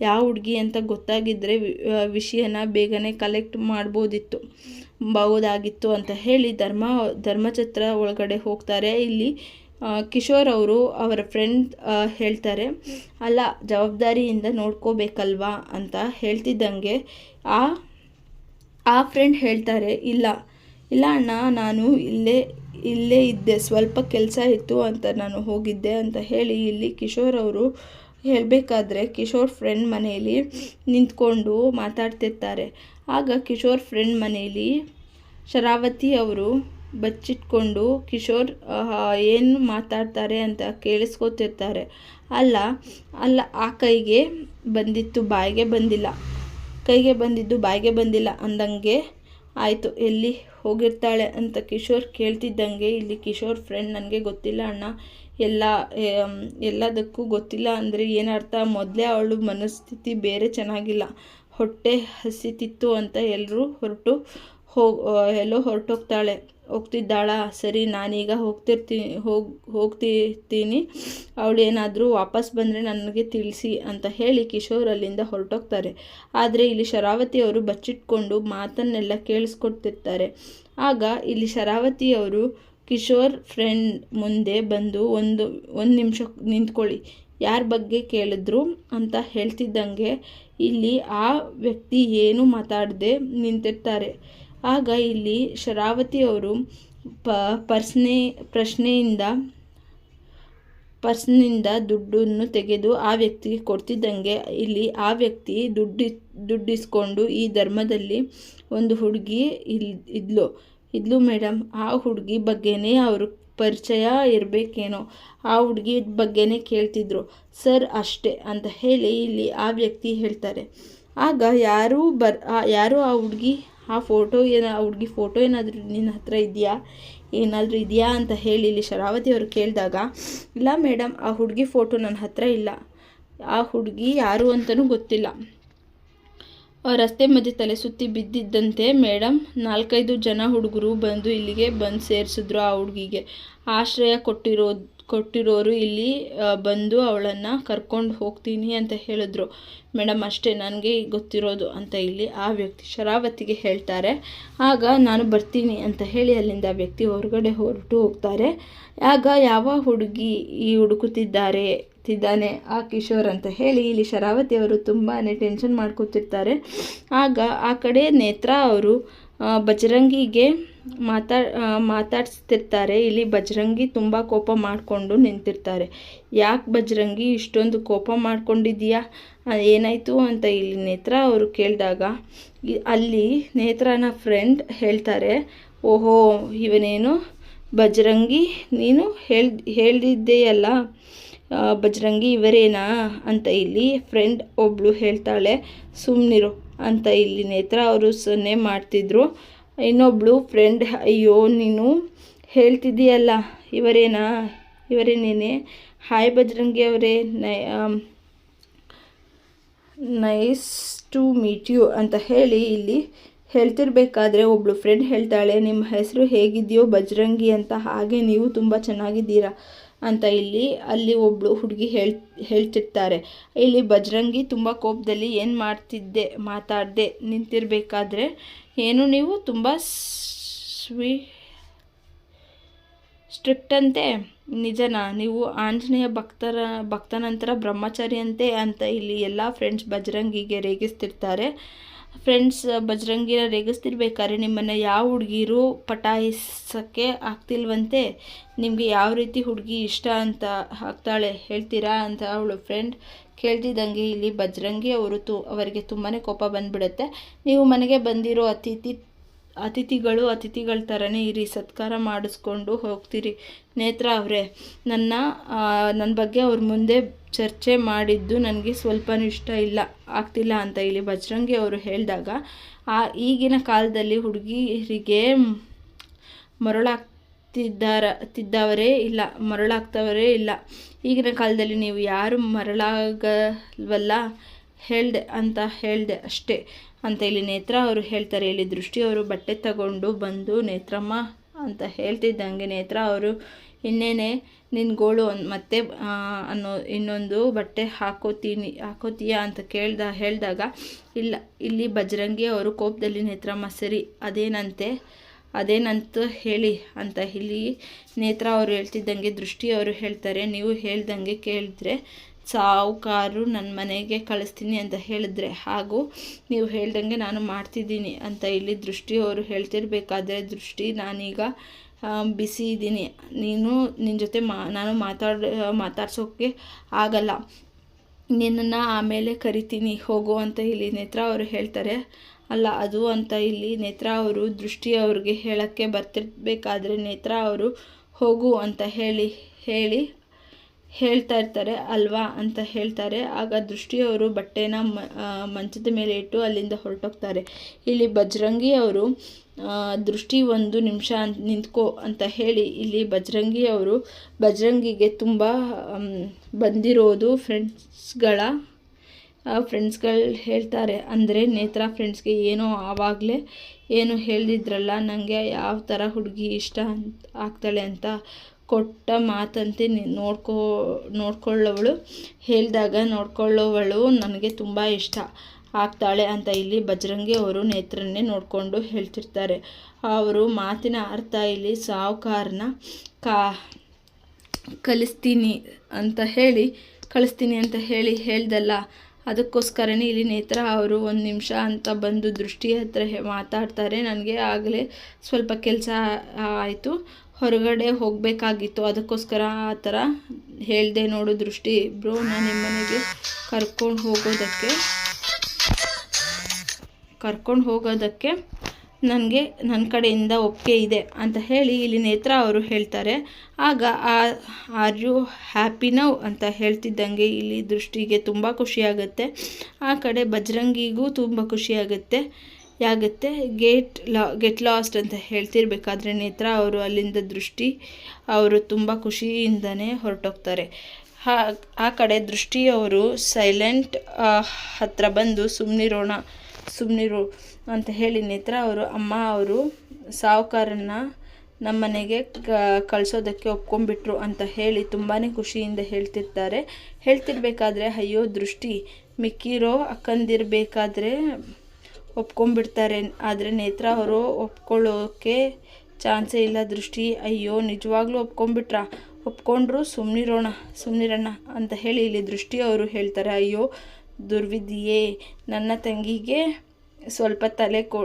ಯಾವ ಹುಡುಗಿ ಅಂತ ಗೊತ್ತಾಗಿದ್ದರೆ ವಿಷಯನ ಬೇಗನೆ ಕಲೆಕ್ಟ್ ಮಾಡ್ಬೋದಿತ್ತು. ಬಹುದಾಗಿತ್ತು ಅಂತ ಹೇಳಿ ಧರ್ಮ, ಧರ್ಮಛತ್ರ ಒಳಗಡೆ ಹೋಗ್ತಾರೆ. ಇಲ್ಲಿ ಕಿಶೋರ್ ಅವರು ಅವರ ಫ್ರೆಂಡ್ ಹೇಳ್ತಾರೆ, ಅಲ್ಲ, ಜವಾಬ್ದಾರಿಯಿಂದ ನೋಡ್ಕೋಬೇಕಲ್ವಾ? ಅಂತ ಹೇಳ್ತಿದ್ದಂಗೆ ಆ ಆ ಫ್ರೆಂಡ್ ಹೇಳ್ತಾರೆ, ಇಲ್ಲ ಇಲ್ಲ ಅಣ್ಣ, ನಾನು ಇಲ್ಲೇ ಇಲ್ಲೇ ಇದ್ದೆ, ಸ್ವಲ್ಪ ಕೆಲಸ ಇತ್ತು ಅಂತ ನಾನು ಹೋಗಿದ್ದೆ ಅಂತ ಹೇಳಿ ಇಲ್ಲಿ ಕಿಶೋರ್ ಅವರು ಹೇಳಬೇಕಾದ್ರೆ ಕಿಶೋರ್ ಫ್ರೆಂಡ್ ಮನೆಯಲ್ಲಿ ನಿಂತ್ಕೊಂಡು ಮಾತಾಡ್ತಿರ್ತಾರೆ. ಆಗ ಕಿಶೋರ್ ಫ್ರೆಂಡ್ ಮನೆಯಲ್ಲಿ ಶರಾವತಿ ಅವರು ಬಚ್ಚಿಟ್ಕೊಂಡು ಕಿಶೋರ್ ಏನು ಮಾತಾಡ್ತಾರೆ ಅಂತ ಕೇಳಿಸ್ಕೊತಿರ್ತಾರೆ. ಅಲ್ಲ ಅಲ್ಲ, ಆ ಕೈಗೆ ಬಂದಿತ್ತು, ಬಾಯಿಗೆ ಬಂದಿಲ್ಲ. ಕೈಗೆ ಬಂದಿದ್ದು, ಬಾಯಿಗೆ ಬಂದಿಲ್ಲ ಅಂದಂಗೆ ಆಯಿತು, ಎಲ್ಲಿ ಹೋಗಿರ್ತಾಳೆ ಅಂತ ಕಿಶೋರ್ ಕೇಳ್ತಿದ್ದಂಗೆ. ಇಲ್ಲಿ ಕಿಶೋರ್ ಫ್ರೆಂಡ್ ನನಗೆ ಗೊತ್ತಿಲ್ಲ ಅಣ್ಣ. ಎಲ್ಲ ಎಲ್ಲದಕ್ಕೂ ಗೊತ್ತಿಲ್ಲ ಅಂದರೆ ಏನರ್ಥ ಮೊದಲೇ ಅವಳು ಮನಸ್ಥಿತಿ ಬೇರೆ ಚೆನ್ನಾಗಿಲ್ಲ. ಹೊಟ್ಟೆ ಹಸಿತಿತ್ತು ಅಂತ ಎಲ್ಲರೂ ಹೊರಟು ಹೋಗಿ ಎಲ್ಲೋ ಹೊರಟೋಗ್ತಾಳೆ. ಹೋಗ್ತಿದ್ದಾಳ, ಸರಿ ನಾನೀಗ ಹೋಗ್ತಿರ್ತೀನಿ ಹೋಗಿ, ಹೋಗ್ತಿರ್ತೀನಿ. ಅವಳೇನಾದರೂ ವಾಪಸ್ ಬಂದರೆ ನನಗೆ ತಿಳಿಸಿ ಅಂತ ಹೇಳಿ ಕಿಶೋರ್ ಅಲ್ಲಿಂದ ಹೊರಟೋಗ್ತಾರೆ. ಆದರೆ ಇಲ್ಲಿ ಶರಾವತಿಯವರು ಬಚ್ಚಿಟ್ಕೊಂಡು ಮಾತನ್ನೆಲ್ಲ ಕೇಳಿಸ್ಕೊಡ್ತಿರ್ತಾರೆ. ಆಗ ಇಲ್ಲಿ ಶರಾವತಿಯವರು ಕಿಶೋರ್ ಫ್ರೆಂಡ್ ಮುಂದೆ ಬಂದು ಒಂದು ಒಂದು ನಿಮಿಷ ನಿಂತ್ಕೊಳ್ಳಿ. ಯಾರ ಬಗ್ಗೆ ಕೇಳಿದ್ರು ಅಂತ ಹೇಳ್ತಿದ್ದಂಗೆ ಇಲ್ಲಿ ಆ ವ್ಯಕ್ತಿ ಏನು ಮಾತಾಡದೆ ನಿಂತಿರ್ತಾರೆ. ಆಗ ಇಲ್ಲಿ ಶರಾವತಿ ಅವರು ಪ, ಪರ್ಸ್ನೆ, ಪ್ರಶ್ನೆಯಿಂದ, ಪರ್ಸ್ನಿಂದ ದುಡ್ಡನ್ನು ತೆಗೆದು ಆ ವ್ಯಕ್ತಿಗೆ ಕೊಡ್ತಿದ್ದಂಗೆ ಇಲ್ಲಿ ಆ ವ್ಯಕ್ತಿ ದುಡ್ಡು, ದುಡ್ಡಿಸ್ಕೊಂಡು ಈ ಧರ್ಮದಲ್ಲಿ ಒಂದು ಹುಡುಗಿ ಇಲ್, ಇದ್ಲು. ಇದ್ಲು ಮೇಡಮ್ ಆ ಹುಡುಗಿ ಬಗ್ಗೆನೇ ಅವರು ಪರಿಚಯ ಇರಬೇಕೇನೋ? ಆ ಹುಡುಗಿ ಬಗ್ಗೆನೇ ಕೇಳ್ತಿದ್ರು. ಸರ್, ಅಷ್ಟೇ ಅಂತ ಹೇಳಿ ಇಲ್ಲಿ ಆ ವ್ಯಕ್ತಿ ಹೇಳ್ತಾರೆ. ಆಗ ಯಾರೂ ಬರ್ ಯಾರು ಆ ಹುಡುಗಿ ಆ ಫೋಟೋ ಏನ, ಆ ಹುಡುಗಿ ಫೋಟೋ ಏನಾದರೂ ನಿನ್ನ ಹತ್ರ ಇದೆಯಾ? ಏನಾದರೂ ಇದೆಯಾ ಅಂತ ಹೇಳಿ ಇಲ್ಲಿ ಶರಾವತಿ ಅವರು ಕೇಳಿದಾಗ, ಇಲ್ಲ ಮೇಡಮ್ ಆ ಹುಡುಗಿ ಫೋಟೋ ನನ್ನ ಹತ್ರ ಇಲ್ಲ. ಆ ಹುಡುಗಿ ಯಾರು ಅಂತಲೂ ಗೊತ್ತಿಲ್ಲ. ರಸ್ತೆ ಮಧ್ಯೆ ತಲೆ ಸುತ್ತಿ ಬಿದ್ದಿದ್ದಂತೆ ಮೇಡಮ್ ನಾಲ್ಕೈದು ಜನ ಹುಡುಗರು ಬಂದು ಇಲ್ಲಿಗೆ ಬಂದು ಸೇರಿಸಿದ್ರು ಆ ಹುಡುಗಿಗೆ. ಆಶ್ರಯ ಕೊಟ್ಟಿರೋ ಕೊಟ್ಟಿರೋರು ಇಲ್ಲಿ ಬಂದು ಅವಳನ್ನು ಕರ್ಕೊಂಡು ಹೋಗ್ತೀನಿ ಅಂತ ಹೇಳಿದ್ರು. ಮೇಡಮ್ ಅಷ್ಟೇ, ನನಗೆ ಗೊತ್ತಿರೋದು ಅಂತ ಇಲ್ಲಿ ಆ ವ್ಯಕ್ತಿ ಶರಾವತಿಗೆ ಹೇಳ್ತಾರೆ. ಆಗ, ನಾನು ಬರ್ತೀನಿ ಅಂತ ಹೇಳಿ ಅಲ್ಲಿಂದ ವ್ಯಕ್ತಿ ಹೊರಗಡೆ ಹೊರಟು ಹೋಗ್ತಾರೆ. ಆಗ, ಯಾವ ಹುಡುಗಿ ಈ ಹುಡುಕುತ್ತಿದ್ದಾರೆ, ತಿದ್ದಾನೆ, ಆ ಕಿಶೋರ್ ಅಂತ ಹೇಳಿ ಇಲ್ಲಿ ಶರಾವತಿ ಅವರು ತುಂಬಾ ಟೆನ್ಷನ್ ಮಾಡ್ಕೊತಿರ್ತಾರೆ. ಆಗ, ಆ ಕಡೆ ನೇತ್ರ ಅವರು ಬಜರಂಗಿಗೆ ಮಾತಾ ಮಾತಾಡ್ಸ್ತಿರ್ತಾರೆ. ಇಲ್ಲಿ ಬಜರಂಗಿ ತುಂಬ ಕೋಪ ಮಾಡಿಕೊಂಡು ನಿಂತಿರ್ತಾರೆ. ಯಾಕೆ ಬಜರಂಗಿ ಇಷ್ಟೊಂದು ಕೋಪ ಮಾಡ್ಕೊಂಡಿದ್ದೀಯಾ? ಏನಾಯಿತು ಅಂತ ಇಲ್ಲಿ ನೇತ್ರ ಅವರು ಕೇಳಿದಾಗ ಅಲ್ಲಿ ನೇತ್ರನ ಫ್ರೆಂಡ್ ಹೇಳ್ತಾರೆ, ಓಹೋ, ಇವನೇನು ಬಜರಂಗಿ? ನೀನು ಹೇಳ್ ಹೇಳಿದ್ದೆಯಲ್ಲ ಬಜರಂಗಿ ಇವರೇನಾ? ಅಂತ ಇಲ್ಲಿ ಫ್ರೆಂಡ್ ಒಬ್ಳು ಹೇಳ್ತಾಳೆ ಸುಮ್ಮನಿರು ಅಂತ ಇಲ್ಲಿ ನೇತ್ರ ಅವರು ಸೊನ್ನೆ ಮಾಡ್ತಿದ್ರು. ಇನ್ನೊಬ್ಳು ಫ್ರೆಂಡ್ ಅಯ್ಯೋ, ನೀನು ಹೇಳ್ತಿದ್ದೀಯಲ್ಲ, ಇವರೇನಾ, ಇವರೇನೇನೆ? ಹಾಯ್ ಬಜರಂಗಿ ಅವರೇ, ನೈ ನೈಸ್ ಟು ಮೀಟ್ ಯು ಅಂತ ಹೇಳಿ ಇಲ್ಲಿ ಹೇಳ್ತಿರ್ಬೇಕಾದ್ರೆ ಒಬ್ಳು ಫ್ರೆಂಡ್ ಹೇಳ್ತಾಳೆ, ನಿಮ್ಮ ಹೆಸರು ಹೇಗಿದೆಯೋ ಬಜರಂಗಿ ಅಂತ, ಹಾಗೆ ನೀವು ತುಂಬ ಚೆನ್ನಾಗಿದ್ದೀರಾ? ಅಂತ ಇಲ್ಲಿ, ಅಲ್ಲಿ ಒಬ್ಳು ಹುಡುಗಿ ಹೇಳ್, ಹೇಳ್ತಿರ್ತಾರೆ. ಇಲ್ಲಿ ಬಜರಂಗಿ ತುಂಬ ಕೋಪದಲ್ಲಿ ಏನು ಮಾಡ್ತಿದ್ದೆ, ಮಾತಾಡದೆ ನಿಂತಿರಬೇಕಾದ್ರೆ ಏನು ನೀವು ತುಂಬ ಸ್ವೀ, ಸ್ಟ್ರಿಕ್ಟ್ ಅಂತೆ? ನಿಜನಾ? ನೀವು ಆಂಜನೇಯ ಭಕ್ತರ, ಭಕ್ತನಂತರ ಬ್ರಹ್ಮಚಾರಿ ಅಂತೆ ಅಂತ ಇಲ್ಲಿ ಎಲ್ಲ ಫ್ರೆಂಡ್ಸ್ ಬಜರಂಗಿಗೆ ರೇಗಿಸ್ತಿರ್ತಾರೆ. ಫ್ರೆಂಡ್ಸ್ ಬಜರಂಗಿನ ರೇಗಿಸ್ತಿರ್ಬೇಕಾದ್ರೆ ನಿಮ್ಮನ್ನು ಯಾವ ಹುಡುಗಿರು ಪಟಾಯಿಸೋಕ್ಕೆ ಆಗ್ತಿಲ್ವಂತೆ? ನಿಮಗೆ ಯಾವ ರೀತಿ ಹುಡುಗಿ ಇಷ್ಟ ಅಂತ ಆಗ್ತಾಳೆ ಹೇಳ್ತೀರಾ ಅಂತ ಅವಳು ಫ್ರೆಂಡ್ ಕೇಳ್ತಿದ್ದಂಗೆ ಇಲ್ಲಿ ಬಜರಂಗಿ ಅವರು ತು ಅವರಿಗೆ ತುಂಬಾ ಕೋಪ ಬಂದುಬಿಡುತ್ತೆ. ನೀವು ಮನೆಗೆ ಬಂದಿರೋ ಅತಿಥಿ ಅತಿಥಿಗಳು ಅತಿಥಿಗಳ ಥರನೇ ಇರಿ, ಸತ್ಕಾರ ಮಾಡಿಸ್ಕೊಂಡು ಹೋಗ್ತೀರಿ. ನೇತ್ರ ಅವರೇ, ನನ್ನ ನನ್ನ ಬಗ್ಗೆ ಅವ್ರ ಮುಂದೆ ಚರ್ಚೆ ಮಾಡಿದ್ದು ನನಗೆ ಸ್ವಲ್ಪನೂ ಇಷ್ಟ ಇಲ್ಲ, ಆಗ್ತಿಲ್ಲ ಅಂತ ಇಲ್ಲಿ ಬಜರಂಗಿ ಅವರು ಹೇಳಿದಾಗ, ಆ, ಈಗಿನ ಕಾಲದಲ್ಲಿ ಹುಡುಗಿಯರಿಗೆ ಮರಳಾಗ್ತಿದ್ದಾರ, ತಿದ್ದವರೇ ಇಲ್ಲ, ಮರಳಾಗ್ತವರೇ ಇಲ್ಲ. ಈಗಿನ ಕಾಲದಲ್ಲಿ ನೀವು ಯಾರು ಮರಳಾಗಲ್ವಲ್ಲ? ಹೇಳಿದೆ ಅಂತ ಹೇಳಿದೆ ಅಷ್ಟೇ. ಅಂತ ಇಲ್ಲಿ ನೇತ್ರ ಅವರು ಹೇಳ್ತಾರೆ. ಇಲ್ಲಿ ದೃಷ್ಟಿ ಅವರು ಬಟ್ಟೆ ತಗೊಂಡು ಬಂದು ನೇತ್ರಮ್ಮ ಅಂತ ಹೇಳ್ತಿದ್ದಂಗೆ ನೇತ್ರ ಅವರು, ಇನ್ನೇನೆ ನಿನ್ನ ಗೋಳು ಮತ್ತೆ ಅನ್ನೋ ಇನ್ನೊಂದು ಬಟ್ಟೆ ಹಾಕೋತೀನಿ, ಹಾಕೋತೀಯ? ಅಂತ ಕೇಳ್ದ, ಹೇಳಿದಾಗ, ಇಲ್ಲ, ಇಲ್ಲಿ ಬಜರಂಗಿ ಅವರು ಕೋಪದಲ್ಲಿ ನೇತ್ರಮ್ಮ ಸರಿ, ಅದೇನಂತೆ, ಅದೇನಂತ ಹೇಳಿ. ಅಂತ ಇಲ್ಲಿ ನೇತ್ರ ಅವರು ಹೇಳ್ತಿದ್ದಂಗೆ ದೃಷ್ಟಿ ಅವರು ಹೇಳ್ತಾರೆ. ನೀವು ಹೇಳ್ದಂಗೆ ಕೇಳಿದ್ರೆ ಸಾವುಕಾರು ನನ್ನ ಮನೆಗೆ ಕಳಿಸ್ತೀನಿ ಅಂತ ಹೇಳಿದ್ರೆ, ಹಾಗೂ, ನೀವು ಹೇಳ್ದಂಗೆ ನಾನು ಮಾಡ್ತಿದ್ದೀನಿ ಅಂತ ಇಲ್ಲಿ ದೃಷ್ಟಿ ಅವರು ಹೇಳ್ತಿರ್ಬೇಕಾದ್ರೆ ದೃಷ್ಟಿ, ನಾನೀಗ ಬಿಸಿ ಇದ್ದೀನಿ. ನೀನು ನಿನ್ನ ಜೊತೆ ಮಾ, ನಾನು ಮಾತಾಡ ಮಾತಾಡ್ಸೋಕ್ಕೆ ಆಗಲ್ಲ. ನಿನ್ನನ್ನು ಆಮೇಲೆ ಕರಿತೀನಿ, ಹೋಗು ಅಂತ ಇಲ್ಲಿ ನೇತ್ರ ಅವರು ಹೇಳ್ತಾರೆ. ಅಲ್ಲ, ಅದು ಅಂತ ಇಲ್ಲಿ ನೇತ್ರ ಅವರು ದೃಷ್ಟಿ ಅವ್ರಿಗೆ ಹೇಳೋಕ್ಕೆ ಬರ್ತಿರ್ಬೇಕಾದ್ರೆ ನೇತ್ರ ಅವರು ಹೋಗು ಅಂತ ಹೇಳಿ ಹೇಳಿ ಹೇಳ್ತಾ ಇರ್ತಾರೆ, ಅಲ್ವಾ ಅಂತ ಹೇಳ್ತಾರೆ. ಆಗ ದೃಷ್ಟಿಯವರು ಬಟ್ಟೆನ ಮಂಚದ ಮೇಲೆ ಇಟ್ಟು ಅಲ್ಲಿಂದ ಹೊರಟೋಗ್ತಾರೆ. ಇಲ್ಲಿ ಬಜರಂಗಿ ಅವರು ದೃಷ್ಟಿ ಒಂದು ನಿಮಿಷ ನಿಂತ್ಕೋ ಅಂತ ಹೇಳಿ ಇಲ್ಲಿ ಬಜರಂಗಿ ಅವರು ಬಜರಂಗಿಗೆ ತುಂಬ ಬಂದಿರೋದು ಫ್ರೆಂಡ್ಸ್ಗಳ ಫ್ರೆಂಡ್ಸ್ಗಳು ಹೇಳ್ತಾರೆ. ಅಂದರೆ ನೇತ್ರ ಫ್ರೆಂಡ್ಸ್ಗೆ ಏನೋ ಆವಾಗಲೇ ಏನು ಹೇಳಿದ್ರಲ್ಲ ನನಗೆ ಯಾವ ಥರ ಹುಡುಗಿ ಇಷ್ಟ ಅಂತ ಆಗ್ತಾಳೆ ಅಂತ ಕೊಟ್ಟ ಮಾತಂತೆ ನೋಡ್ಕೋ, ನೋಡ್ಕೊಳ್ಳೋವಳು. ಹೇಳಿದಾಗ ನೋಡ್ಕೊಳ್ಳೋವಳು ನನಗೆ ತುಂಬ ಇಷ್ಟ. ಆಗ್ತಾಳೆ ಅಂತ ಇಲ್ಲಿ ಬಜರಂಗಿ ಅವರು ನೇತ್ರನ್ನೇ ನೋಡಿಕೊಂಡು ಹೇಳ್ತಿರ್ತಾರೆ. ಅವರು ಮಾತಿನ ಅರ್ಥ ಇಲ್ಲಿ ಸಾವುಕಾರನ ಕಾ, ಕಲಿಸ್ತೀನಿ ಅಂತ ಹೇಳಿ, ಕಳಿಸ್ತೀನಿ ಅಂತ ಹೇಳಿ ಹೇಳ್ದಲ್ಲ. ಅದಕ್ಕೋಸ್ಕರನೇ ಇಲ್ಲಿ ನೇತ್ರ ಅವರು ಒಂದು ನಿಮಿಷ ಅಂತ ಬಂದು ದೃಷ್ಟಿ ಹತ್ರ ಮಾತಾಡ್ತಾರೆ. ನನಗೆ ಆಗಲೇ ಸ್ವಲ್ಪ ಕೆಲಸ ಆಯಿತು. ಹೊರಗಡೆ ಹೋಗಬೇಕಾಗಿತ್ತು. ಅದಕ್ಕೋಸ್ಕರ ಆ ಥರ ಹೇಳಿದೆ ನೋಡು ದೃಷ್ಟಿ ಬ್ರೋ ನಾನು ನಿಮ್ಮ ಮನೆಗೆ ಕರ್ಕೊಂಡು ಹೋಗೋದಕ್ಕೆ ಕರ್ಕೊಂಡು ಹೋಗೋದಕ್ಕೆ ನನಗೆ ನನ್ನ ಕಡೆಯಿಂದ ಒಪ್ಪಿಗೆ ಇದೆ ಅಂತ ಹೇಳಿ ಇಲ್ಲಿ ನೇತ್ರ ಅವರು ಹೇಳ್ತಾರೆ. ಆಗ ಆ ಆರ್ ಯು ಹ್ಯಾಪಿ ನೌ ಅಂತ ಹೇಳ್ತಿದ್ದಂಗೆ ಇಲ್ಲಿ ದೃಷ್ಟಿಗೆ ತುಂಬ ಖುಷಿಯಾಗುತ್ತೆ. ಆ ಕಡೆ ಬಜರಂಗಿಗೂ ತುಂಬ ಖುಷಿಯಾಗುತ್ತೆ. ಯಾಗುತ್ತೆ ಗೇಟ್ ಲಾ ಗೆಟ್ ಲಾಸ್ಟ್ ಅಂತ ಹೇಳ್ತಿರ್ಬೇಕಾದ್ರೆ ನೇತ್ರ ಅವರು ಅಲ್ಲಿಂದ ದೃಷ್ಟಿ, ಅವರು ತುಂಬ ಖುಷಿಯಿಂದನೇ ಹೊರಟೋಗ್ತಾರೆ. ಆ ಕಡೆ ದೃಷ್ಟಿಯವರು ಸೈಲೆಂಟ್ ಹತ್ರ ಬಂದು ಸುಮ್ಮನಿರೋಣ ಸುಮ್ಮನಿರು ಅಂತ ಹೇಳಿ ನೇತ್ರ ಅವರು ಅಮ್ಮ ಅವರು ಸಾವುಕಾರನ್ನ ನಮ್ಮನೆಗೆ ಕ, ಕಳಿಸೋದಕ್ಕೆ ಒಪ್ಕೊಂಡ್ಬಿಟ್ರು ಅಂತ ಹೇಳಿ ತುಂಬಾ ಖುಷಿಯಿಂದ ಹೇಳ್ತಿರ್ತಾರೆ. ಹೇಳ್ತಿರ್ಬೇಕಾದ್ರೆ, ಅಯ್ಯೋ ದೃಷ್ಟಿ, ಮಿಕ್ಕಿರೋ ಅಕ್ಕಂದಿರಬೇಕಾದ್ರೆ ಒಪ್ಕೊಂಡ್ಬಿಡ್ತಾರೆ. ಆದರೆ ನೇತ್ರ ಅವರು ಒಪ್ಕೊಳ್ಳೋಕೆ ಚಾನ್ಸೇ ಇಲ್ಲ. ದೃಷ್ಟಿ, ಅಯ್ಯೋ, ನಿಜವಾಗ್ಲೂ ಒಪ್ಕೊಂಡ್ಬಿಟ್ರ? ಒಪ್ಕೊಂಡ್ರು ಸುಮ್ಮನಿರೋಣ ಸುಮ್ಮನಿರೋಣ ಅಂತ ಹೇಳಿ ಇಲ್ಲಿ ದೃಷ್ಟಿ ಅವರು ಹೇಳ್ತಾರೆ. ಅಯ್ಯೋ ದುರ್ವಿಧಿಯೇ ನನ್ನ ತಂಗಿಗೆ ಸ್ವಲ್ಪ ತಲೆ ಕೊ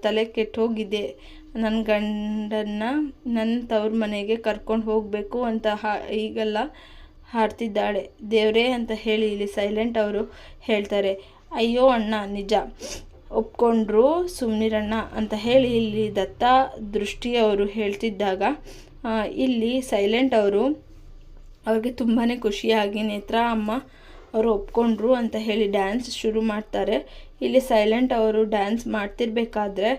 ತಲೆ ಕೆಟ್ಟೋಗಿದೆ. ನನ್ನ ಗಂಡನ್ನು ನನ್ನ ತವ್ರ ಮನೆಗೆ ಕರ್ಕೊಂಡು ಹೋಗಬೇಕು ಅಂತ ಈಗೆಲ್ಲ ಹಾಡ್ತಿದ್ದಾಳೆ. ದೇವರೇ ಅಂತ ಹೇಳಿ ಇಲ್ಲಿ ಸೈಲೆಂಟ್ ಅವರು ಹೇಳ್ತಾರೆ. ಅಯ್ಯೋ ಅಣ್ಣ, ನಿಜ. ಒಪ್ಕೊಂಡ್ರು ಸುಮ್ನಿರಣ್ಣ ಅಂತ ಹೇಳಿ ಇಲ್ಲಿ ದತ್ತ ದೃಷ್ಟಿಯವರು ಹೇಳ್ತಿದ್ದಾಗ ಇಲ್ಲಿ ಸೈಲೆಂಟ್ ಅವರು, ಅವ್ರಿಗೆ ತುಂಬಾ ಖುಷಿಯಾಗಿ, ನೇತ್ರ, ಅಮ್ಮ, ಅವರು ಒಪ್ಕೊಂಡ್ರು ಅಂತ ಹೇಳಿ ಡ್ಯಾನ್ಸ್ ಶುರು ಮಾಡ್ತಾರೆ. ಇಲ್ಲಿ ಸೈಲೆಂಟ್ ಅವರು ಡ್ಯಾನ್ಸ್ ಮಾಡ್ತಿರ್ಬೇಕಾದ್ರೆ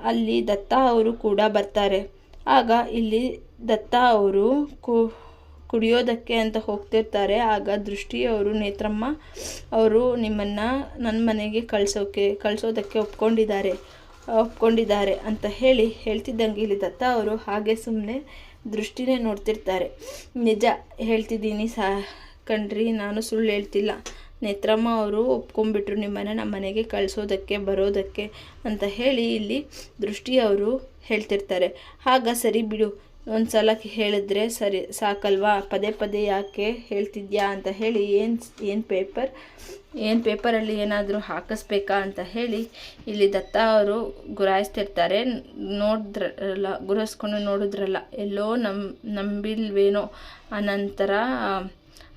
ಅಲ್ಲಿ ದತ್ತ ಅವರು ಕೂಡ ಬರ್ತಾರೆ. ಆಗ ಇಲ್ಲಿ ದತ್ತ ಅವರು ಕು ಕುಡಿಯೋದಕ್ಕೆ ಅಂತ ಹೋಗ್ತಿರ್ತಾರೆ. ಆಗ ದೃಷ್ಟಿ ಅವರು, ನೇತ್ರಮ್ಮ, ಅವರು ನಿಮ್ಮನ್ನು ನನ್ನ ಮನೆಗೆ ಕಳ್ಸೋಕೆ, ಕಳಿಸೋದಕ್ಕೆ ಒಪ್ಕೊಂಡಿದ್ದಾರೆ ಒಪ್ಕೊಂಡಿದ್ದಾರೆ ಅಂತ ಹೇಳಿ ಹೇಳ್ತಿದ್ದಂಗೆ ಇಲ್ಲಿ ದತ್ತ ಅವರು ಹಾಗೆ ಸುಮ್ಮನೆ ದೃಷ್ಟಿನೇ ನೋಡ್ತಿರ್ತಾರೆ. ನಿಜ, ಹೇಳ್ತಿದ್ದೀನಿ ಸಾ, ಕಣ್ರಿ, ನಾನು ಸುಳ್ಳು ಹೇಳ್ತಿಲ್ಲ. ನೇತ್ರಮ್ಮ, ಅವರು ಒಪ್ಕೊಂಡ್ಬಿಟ್ರು ನಿಮ್ಮನ್ನು ನಮ್ಮ ಮನೆಗೆ ಕಳಿಸೋದಕ್ಕೆ, ಬರೋದಕ್ಕೆ ಅಂತ ಹೇಳಿ ಇಲ್ಲಿ ದೃಷ್ಟಿ ಅವರು ಹೇಳ್ತಿರ್ತಾರೆ. ಆಗ ಸರಿ ಬಿಡು. ಒಂದು ಸಲ ಹೇಳಿದ್ರೆ ಸರಿ, ಸಾಕಲ್ವಾ? ಪದೇ ಪದೇ ಯಾಕೆ ಹೇಳ್ತಿದ್ಯಾ ಅಂತ ಹೇಳಿ, ಏನು ಏನು ಪೇಪರ್? ಏನು ಪೇಪರಲ್ಲಿ ಏನಾದರೂ ಹಾಕಿಸ್ಬೇಕಾ ಅಂತ ಹೇಳಿ, ಇಲ್ಲಿ ದತ್ತ ಅವರು ಗುರಾಯಿಸ್ತಿರ್ತಾರೆ. ನೋಡಿದ್ರಲ್ಲ, ಗುರಾಯಿಸ್ಕೊಂಡು ನೋಡಿದ್ರಲ್ಲ, ಎಲ್ಲೋ ನಂಬಿಲ್ವೇನೋ ಅನಂತರ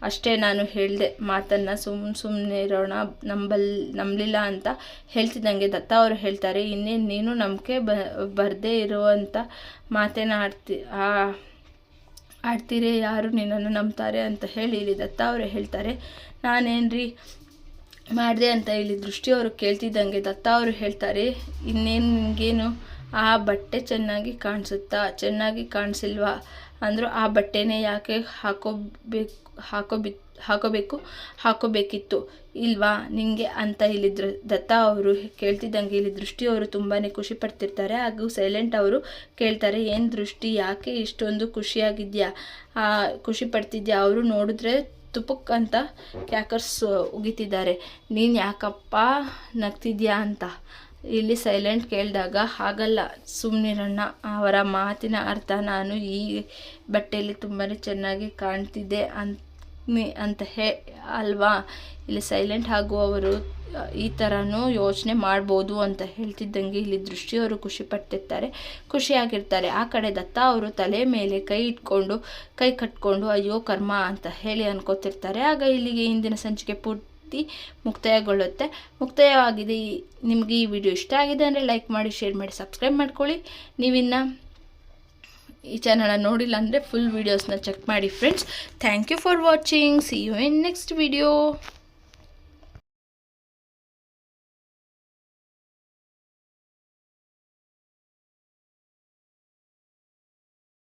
ಅಷ್ಟೇ ನಾನು ಹೇಳಿದೆ ಮಾತನ್ನು ಸುಮ್ ಸುಮ್ಮನೆ ಇರೋಣ, ನಂಬಲ್, ನಂಬಲಿಲ್ಲ ಅಂತ ಹೇಳ್ತಿದ್ದಂಗೆ ದತ್ತ ಅವರು ಹೇಳ್ತಾರೆ, ಇನ್ನೇನು ನೀನು ನಂಬಿಕೆ ಬ, ಬರದೇ ಇರುವಂಥ ಮಾತೇನ ಆಡ್ತಿ ಆಡ್ತೀರಿ, ಯಾರು ನಿನ್ನನ್ನು ನಂಬ್ತಾರೆ ಅಂತ ಹೇಳಿ ಇಲ್ಲಿ ದತ್ತ ಅವರು ಹೇಳ್ತಾರೆ. ನಾನೇನ್ರಿ ಮಾಡಿದೆ ಅಂತ ಇಲ್ಲಿ ದೃಷ್ಟಿಯವರು ಕೇಳ್ತಿದ್ದಂಗೆ ದತ್ತ ಅವರು ಹೇಳ್ತಾರೆ, ಇನ್ನೇನು ನಿನಗೇನು ಆ ಬಟ್ಟೆ ಚೆನ್ನಾಗಿ ಕಾಣಿಸುತ್ತಾ, ಚೆನ್ನಾಗಿ ಕಾಣಿಸಿಲ್ವಾ? ಅಂದರು ಆ ಬಟ್ಟೆನೇ ಯಾಕೆ ಹಾಕೋಬೇಕು ಹಾಕೋಬಿ ಹಾಕೋಬೇಕು? ಹಾಕೋಬೇಕಿತ್ತು. ಇಲ್ವಾ? ನಿಂಗೆ ಅಂತ ಇಲ್ಲಿ ದೃ ದತ್ತ ಅವರು ಕೇಳ್ತಿದ್ದಂಗೆ ಇಲ್ಲಿ ದೃಷ್ಟಿ ಅವರು ತುಂಬಾ ಖುಷಿ ಪಡ್ತಿರ್ತಾರೆ. ಹಾಗೂ ಸೈಲೆಂಟ್ ಅವರು ಕೇಳ್ತಾರೆ, ಏನು ದೃಷ್ಟಿ? ಯಾಕೆ ಇಷ್ಟೊಂದು ಖುಷಿಯಾಗಿದೆಯಾ? ಖುಷಿ ಪಡ್ತಿದ್ಯಾ? ಅವರು ನೋಡಿದ್ರೆ ತುಪುಕ್ ಅಂತ ಕ್ಯಾಕರ್ಸ್ ಉಗಿತಿದ್ದಾರೆ. ನೀನು ಯಾಕಪ್ಪ ನಗ್ತಿದ್ಯಾ? ಅಂತ. ಇಲ್ಲಿ ಸೈಲೆಂಟ್ ಕೇಳಿದಾಗ, ಹಾಗಲ್ಲ ಸುಮ್ಮನಿರಣ್ಣ ಅವರ ಮಾತಿನ ಅರ್ಥ ನಾನು ಈ ಬಟ್ಟೆಯಲ್ಲಿ ತುಂಬಾ ಚೆನ್ನಾಗಿ ಕಾಣ್ತಿದ್ದೆ ಅಂತ ಅಂತ ಹೇ, ಅಲ್ವಾ? ಇಲ್ಲಿ ಸೈಲೆಂಟ್ ಹಾಗೂ ಅವರು ಈ ಥರನೂ ಯೋಚನೆ ಮಾಡ್ಬೋದು ಅಂತ ಹೇಳ್ತಿದ್ದಂಗೆ ಇಲ್ಲಿ ದೃಷ್ಟಿಯವರು ಖುಷಿ ಪಡ್ತಿರ್ತಾರೆ, ಖುಷಿಯಾಗಿರ್ತಾರೆ. ಆ ಕಡೆ ದತ್ತ ಅವರು ತಲೆ ಮೇಲೆ ಕೈ ಇಟ್ಕೊಂಡು, ಕೈ ಕಟ್ಕೊಂಡು, ಅಯ್ಯೋ ಕರ್ಮ ಅಂತ ಹೇಳಿ ಅನ್ಕೋತಿರ್ತಾರೆ. ಆಗ ಇಲ್ಲಿಗೆ ಇಂದಿನ ಸಂಚಿಕೆ ಪೂರ್ತಿ ಮುಕ್ತಾಯಗೊಳ್ಳುತ್ತೆ. ಮುಕ್ತಾಯವಾಗಿದೆ ನಿಮಗೆ ಈ ವಿಡಿಯೋ ಇಷ್ಟ ಆಗಿದೆ ಅಂದರೆ ಲೈಕ್ ಮಾಡಿ ಶೇರ್ ಮಾಡಿ ಸಬ್ಸ್ಕ್ರೈಬ್ ಮಾಡ್ಕೊಳ್ಳಿ. ನೀವಿನ್ನು ಈ ಚಾನಲನ್ನು ನೋಡಿಲ್ಲ ಅಂದರೆ ಫುಲ್ ವೀಡಿಯೋಸ್ನ ಚೆಕ್ ಮಾಡಿ friends thank you for watching see you in next video